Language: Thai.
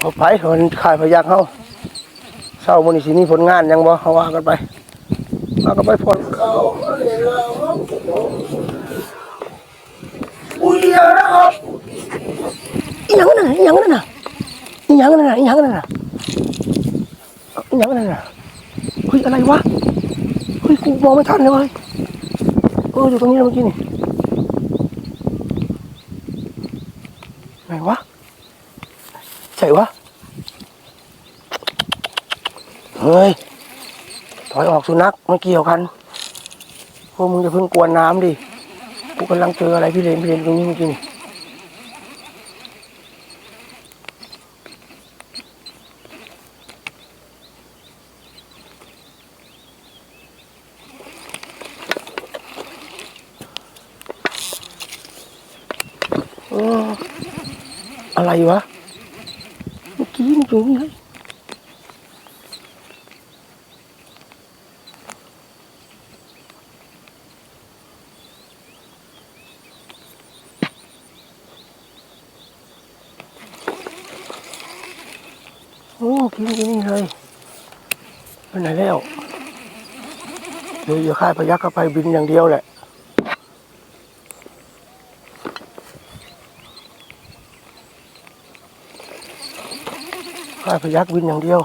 เอาไปมันขายพยักเฮาเศร้ามื้อนี้สิมีผลงานหยังบ่เฮาว่ากันไปว่ากันไปพอดเข้าอุ้ยอย่านะครับอีหยังนั่นน่ะอีหยังนั่นน่ะอีหยังนั่นน่ะอีหยังนั่นน่ะอีหยังนั่นน่ะเฮ้ยอะไรวะเฮ้ยกูมองไม่ทันเลยเว้ยเอออยู่ตรงนี้นะเมื่อกี้นี่ไหนวะ ใช่วะเฮ้ย ถอยออกสุนัขไม่เกี่ยวกันพวกมึงจะเพิ่งกวนน้ำดิกูกำลังเจออะไรพี่เลนพี่เลนตรงนี้เมื่อกี้นี่อะไรวะ กี้มันอยู่นี่เลยโอ้กินกินนี่เลยไปไหนแล้วเดี๋ยวอย่าค่ายพยักเข้าไปบินอย่างเดียวแหละ ค่าพยักวินอย่างเดียว